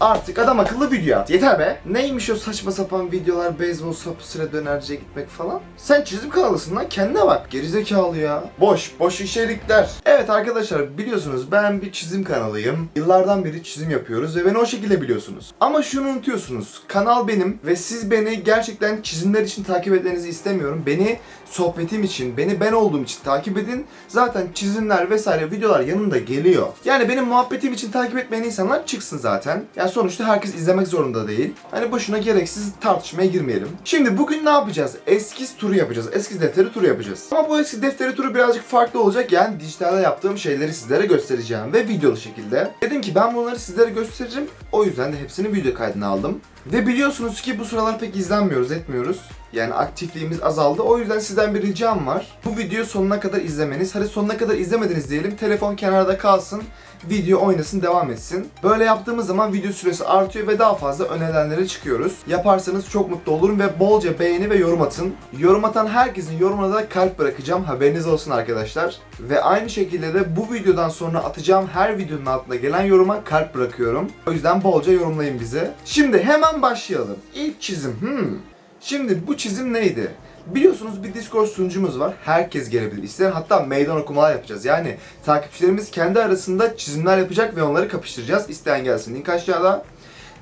Artık adam akıllı video at. Yeter be. Neymiş o saçma sapan videolar, beyzbol sapısıyla dönerciye gitmek falan? Sen çizim kanalısın kendine bak. Gerizekalı ya. Boş, boş içerikler. Evet arkadaşlar biliyorsunuz ben bir çizim kanalıyım. Yıllardan beri çizim yapıyoruz ve beni o şekilde biliyorsunuz. Ama şunu unutuyorsunuz. Kanal benim ve siz beni gerçekten çizimler için takip etmenizi istemiyorum. Beni sohbetim için, beni ben olduğum için takip edin. Zaten çizimler vesaire videolar yanında geliyor. Yani benim muhabbetim için takip etmeyen insanlar çıksın zaten. Yani sonuçta herkes izlemek zorunda değil. Hani boşuna gereksiz tartışmaya girmeyelim. Şimdi bugün ne yapacağız? Eskiz turu yapacağız. Eskiz defteri turu yapacağız. Ama bu eskiz defteri turu birazcık farklı olacak. Yani dijitalde yaptığım şeyleri sizlere göstereceğim ve videolu şekilde. Dedim ki ben bunları sizlere göstereceğim. O yüzden de hepsini video kaydına aldım. Ve biliyorsunuz ki bu sıralar pek izlenmiyoruz, etmiyoruz. Yani aktifliğimiz azaldı. O yüzden sizden bir ricam var. Bu videoyu sonuna kadar izlemeniz. Hadi sonuna kadar izlemediniz diyelim. Telefon kenarda kalsın. Video oynasın, devam etsin. Böyle yaptığımız zaman video süresi artıyor ve daha fazla önerilenlere çıkıyoruz. Yaparsanız çok mutlu olurum ve bolca beğeni ve yorum atın. Yorum atan herkesin yorumuna da kalp bırakacağım. Haberiniz olsun arkadaşlar. Ve aynı şekilde de bu videodan sonra atacağım her videonun altına gelen yoruma kalp bırakıyorum. O yüzden bolca yorumlayın bizi. Şimdi hemen başlayalım. İlk çizim. Hmm. Şimdi bu çizim neydi? Biliyorsunuz bir Discord sunucumuz var. Herkes gelebilir. İsteyen hatta meydan okumalar yapacağız. Yani takipçilerimiz kendi arasında çizimler yapacak ve onları kapıştıracağız. İsteyen gelsin. Link aşağıda.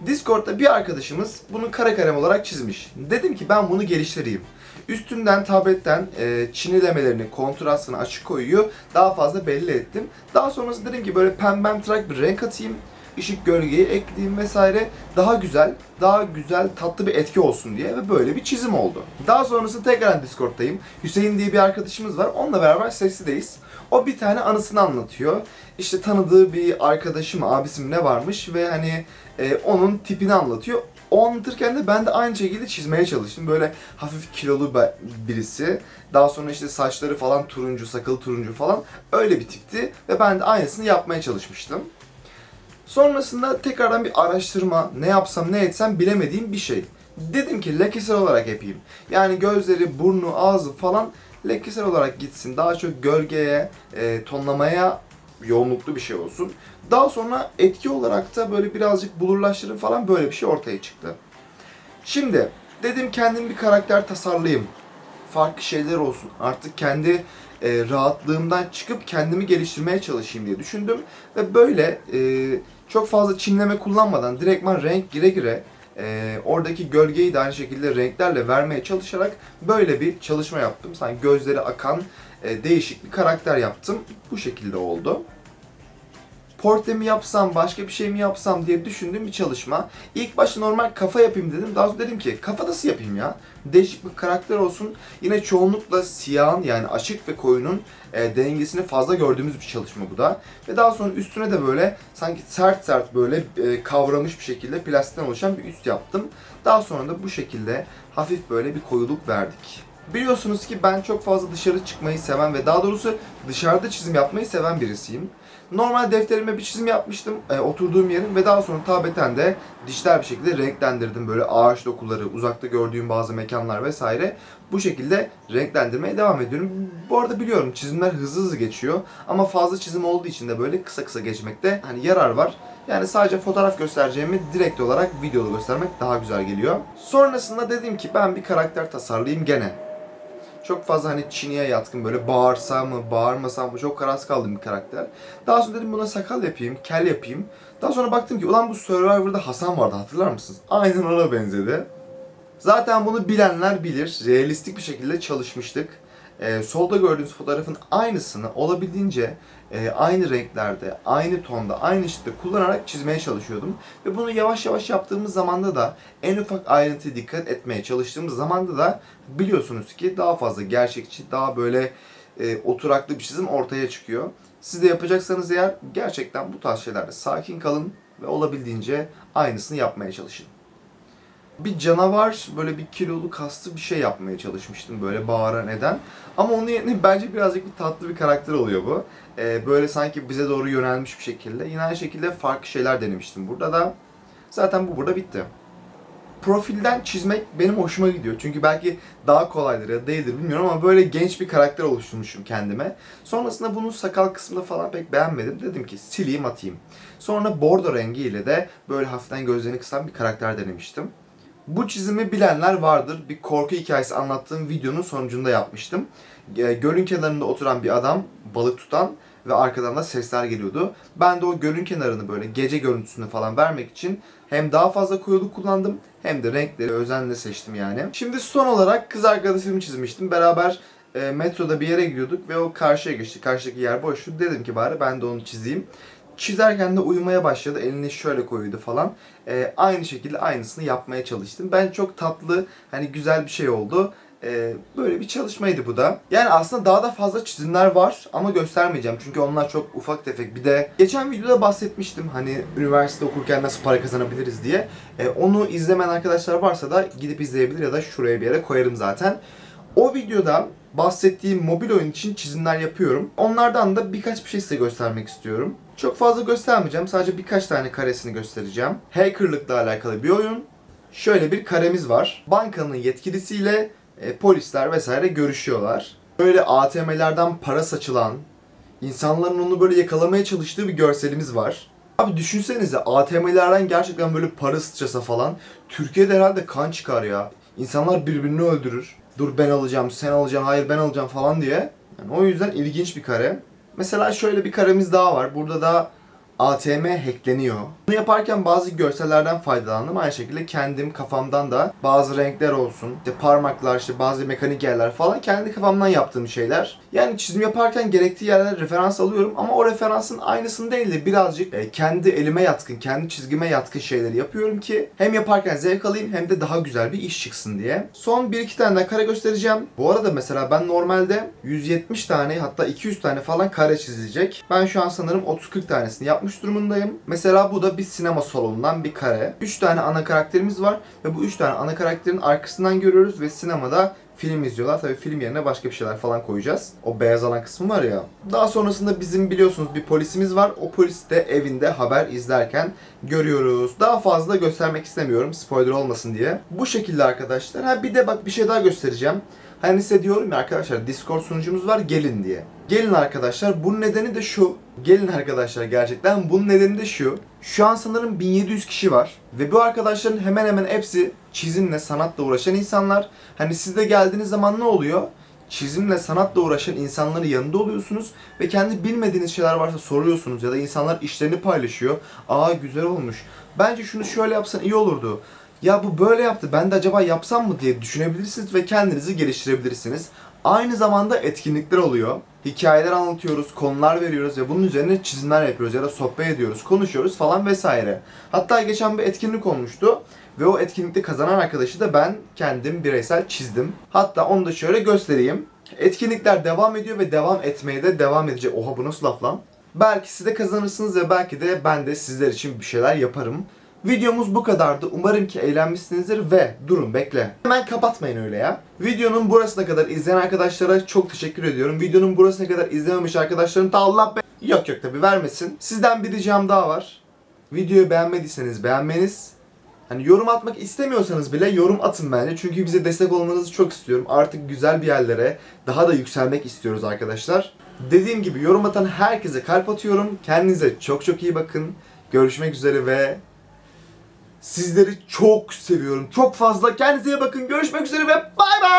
Discord'da bir arkadaşımız bunu kare kalem olarak çizmiş. Dedim ki ben bunu geliştireyim. Üstünden tabletten e, çinilemelerini, kontrastını açık koyuyor. Daha fazla belli ettim. Daha sonrasında dedim ki böyle pembemtırak bir renk atayım. Işık gölgeyi ekleyeyim vesaire. Daha güzel, daha güzel tatlı bir etki olsun diye ve böyle bir çizim oldu. Daha sonrasında tekrar Discord'dayım. Hüseyin diye bir arkadaşımız var. Onunla beraber seslideyiz. O bir tane anısını anlatıyor. İşte tanıdığı bir arkadaşı mı, abisi mi ne varmış ve hani e, onun tipini anlatıyor. O anlatırken de ben de aynı şekilde çizmeye çalıştım. Böyle hafif kilolu birisi. Daha sonra işte saçları falan turuncu, sakalı turuncu falan. Öyle bir tipti ve ben de aynısını yapmaya çalışmıştım. Sonrasında tekrardan bir araştırma, ne yapsam ne etsem bilemediğim bir şey. Dedim ki lekesel olarak yapayım. Yani gözleri, burnu, ağzı falan lekesel olarak gitsin. Daha çok gölgeye, e, tonlamaya yoğunluklu bir şey olsun. Daha sonra etki olarak da böyle birazcık bulurlaştırın falan böyle bir şey ortaya çıktı. Şimdi dedim kendim bir karakter tasarlayayım. Farklı şeyler olsun. Artık kendi e, rahatlığımdan çıkıp kendimi geliştirmeye çalışayım diye düşündüm. Ve böyle e, çok fazla çimleme kullanmadan direktman renk gire gire e, oradaki gölgeyi de aynı şekilde renklerle vermeye çalışarak böyle bir çalışma yaptım. Sanki gözleri akan e, değişik bir karakter yaptım. Bu şekilde oldu portre mi yapsam, başka bir şey mi yapsam diye düşündüğüm bir çalışma. İlk başta normal kafa yapayım dedim. Daha sonra dedim ki kafa nasıl yapayım ya? Değişik bir karakter olsun. Yine çoğunlukla siyahın yani açık ve koyunun e, dengesini fazla gördüğümüz bir çalışma bu da. Ve daha sonra üstüne de böyle sanki sert sert böyle e, kavramış bir şekilde plastikten oluşan bir üst yaptım. Daha sonra da bu şekilde hafif böyle bir koyuluk verdik. Biliyorsunuz ki ben çok fazla dışarı çıkmayı seven ve daha doğrusu dışarıda çizim yapmayı seven birisiyim. Normal defterime bir çizim yapmıştım e, oturduğum yerin ve daha sonra tabeten de dijital bir şekilde renklendirdim. Böyle ağaç dokuları, uzakta gördüğüm bazı mekanlar vesaire bu şekilde renklendirmeye devam ediyorum. Bu arada biliyorum çizimler hızlı hızlı geçiyor ama fazla çizim olduğu için de böyle kısa kısa geçmekte hani yarar var. Yani sadece fotoğraf göstereceğimi direkt olarak videolu göstermek daha güzel geliyor. Sonrasında dedim ki ben bir karakter tasarlayayım gene çok fazla hani Çin'e yatkın böyle bağırsam mı bağırmasam mı çok kararsız kaldığım bir karakter. Daha sonra dedim buna sakal yapayım, kel yapayım. Daha sonra baktım ki ulan bu Survivor'da Hasan vardı hatırlar mısınız? Aynen ona benzedi. Zaten bunu bilenler bilir. Realistik bir şekilde çalışmıştık. Ee, solda gördüğünüz fotoğrafın aynısını olabildiğince e, aynı renklerde, aynı tonda, aynı ışıkta kullanarak çizmeye çalışıyordum. Ve bunu yavaş yavaş yaptığımız zamanda da en ufak ayrıntıya dikkat etmeye çalıştığımız zamanda da biliyorsunuz ki daha fazla gerçekçi, daha böyle e, oturaklı bir çizim ortaya çıkıyor. Siz de yapacaksanız eğer gerçekten bu tarz şeylerde sakin kalın ve olabildiğince aynısını yapmaya çalışın bir canavar böyle bir kilolu kaslı bir şey yapmaya çalışmıştım böyle bağıran eden. Ama onun yerine bence birazcık bir tatlı bir karakter oluyor bu. Ee, böyle sanki bize doğru yönelmiş bir şekilde. Yine aynı şekilde farklı şeyler denemiştim burada da. Zaten bu burada bitti. profilden çizmek benim hoşuma gidiyor. Çünkü belki daha kolaydır ya da değildir bilmiyorum ama böyle genç bir karakter oluşturmuşum kendime. Sonrasında bunu sakal kısmında falan pek beğenmedim. Dedim ki sileyim atayım. Sonra bordo rengiyle de böyle hafiften gözlerini kısan bir karakter denemiştim. Bu çizimi bilenler vardır. Bir korku hikayesi anlattığım videonun sonucunda yapmıştım. E, Gölün kenarında oturan bir adam balık tutan ve arkadan da sesler geliyordu. Ben de o gölün kenarını böyle gece görüntüsünü falan vermek için hem daha fazla koyuluk kullandım hem de renkleri özenle seçtim yani. Şimdi son olarak kız arkadaşımı çizmiştim. Beraber e, metroda bir yere gidiyorduk ve o karşıya geçti. Karşıdaki yer boştu. Dedim ki bari ben de onu çizeyim. Çizerken de uyumaya başladı. Elini şöyle koyuyordu falan. E, aynı şekilde aynısını yapmaya çalıştım. Ben çok tatlı, hani güzel bir şey oldu. E, böyle bir çalışmaydı bu da. Yani aslında daha da fazla çizimler var ama göstermeyeceğim. Çünkü onlar çok ufak tefek. Bir de geçen videoda bahsetmiştim. Hani üniversite okurken nasıl para kazanabiliriz diye. E, onu izlemeyen arkadaşlar varsa da gidip izleyebilir ya da şuraya bir yere koyarım zaten. O videoda bahsettiğim mobil oyun için çizimler yapıyorum. Onlardan da birkaç bir şey size göstermek istiyorum. Çok fazla göstermeyeceğim. Sadece birkaç tane karesini göstereceğim. Hackerlıkla alakalı bir oyun. Şöyle bir karemiz var. Bankanın yetkilisiyle e, polisler vesaire görüşüyorlar. Böyle ATM'lerden para saçılan, insanların onu böyle yakalamaya çalıştığı bir görselimiz var. Abi düşünsenize ATM'lerden gerçekten böyle para sıçrasa falan Türkiye'de herhalde kan çıkar ya. İnsanlar birbirini öldürür. Dur ben alacağım, sen alacaksın, hayır ben alacağım falan diye. Yani o yüzden ilginç bir kare. Mesela şöyle bir karemiz daha var. Burada da ATM hackleniyor. Bunu yaparken bazı görsellerden faydalandım. Aynı şekilde kendim kafamdan da bazı renkler olsun, işte parmaklar, işte bazı mekanik yerler falan kendi kafamdan yaptığım şeyler. Yani çizim yaparken gerektiği yerler referans alıyorum ama o referansın aynısını değil de birazcık e, kendi elime yatkın, kendi çizgime yatkın şeyleri yapıyorum ki hem yaparken zevk alayım hem de daha güzel bir iş çıksın diye. Son bir iki tane daha kare göstereceğim. Bu arada mesela ben normalde 170 tane hatta 200 tane falan kare çizilecek. Ben şu an sanırım 30-40 tanesini yapmış durumundayım. Mesela bu da bir sinema salonundan bir kare. 3 tane ana karakterimiz var ve bu 3 tane ana karakterin arkasından görüyoruz ve sinemada film izliyorlar. Tabii film yerine başka bir şeyler falan koyacağız. O beyaz alan kısmı var ya. Daha sonrasında bizim biliyorsunuz bir polisimiz var. O polis de evinde haber izlerken görüyoruz. Daha fazla göstermek istemiyorum spoiler olmasın diye. Bu şekilde arkadaşlar. Ha bir de bak bir şey daha göstereceğim. Hani size diyorum ya arkadaşlar Discord sunucumuz var gelin diye. Gelin arkadaşlar bunun nedeni de şu. Gelin arkadaşlar gerçekten bunun nedeni de şu. Şu an sanırım 1700 kişi var. Ve bu arkadaşların hemen hemen hepsi çizimle, sanatla uğraşan insanlar. Hani siz de geldiğiniz zaman ne oluyor? Çizimle, sanatla uğraşan insanların yanında oluyorsunuz ve kendi bilmediğiniz şeyler varsa soruyorsunuz ya da insanlar işlerini paylaşıyor. Aa güzel olmuş. Bence şunu şöyle yapsan iyi olurdu. Ya bu böyle yaptı ben de acaba yapsam mı diye düşünebilirsiniz ve kendinizi geliştirebilirsiniz. Aynı zamanda etkinlikler oluyor. Hikayeler anlatıyoruz, konular veriyoruz ve bunun üzerine çizimler yapıyoruz ya da sohbet ediyoruz, konuşuyoruz falan vesaire. Hatta geçen bir etkinlik olmuştu ve o etkinlikte kazanan arkadaşı da ben kendim bireysel çizdim. Hatta onu da şöyle göstereyim. Etkinlikler devam ediyor ve devam etmeye de devam edecek. Oha bu nasıl laf lan? Belki siz de kazanırsınız ve belki de ben de sizler için bir şeyler yaparım. Videomuz bu kadardı. Umarım ki eğlenmişsinizdir ve durun bekle. Hemen kapatmayın öyle ya. Videonun burasına kadar izleyen arkadaşlara çok teşekkür ediyorum. Videonun burasına kadar izlememiş arkadaşların da Allah be... Yok yok tabi vermesin. Sizden bir ricam daha var. Videoyu beğenmediyseniz beğenmeniz. Hani yorum atmak istemiyorsanız bile yorum atın bence. Çünkü bize destek olmanızı çok istiyorum. Artık güzel bir yerlere daha da yükselmek istiyoruz arkadaşlar. Dediğim gibi yorum atan herkese kalp atıyorum. Kendinize çok çok iyi bakın. Görüşmek üzere ve Sizleri çok seviyorum. Çok fazla. Kendinize bakın. Görüşmek üzere ve bay bay.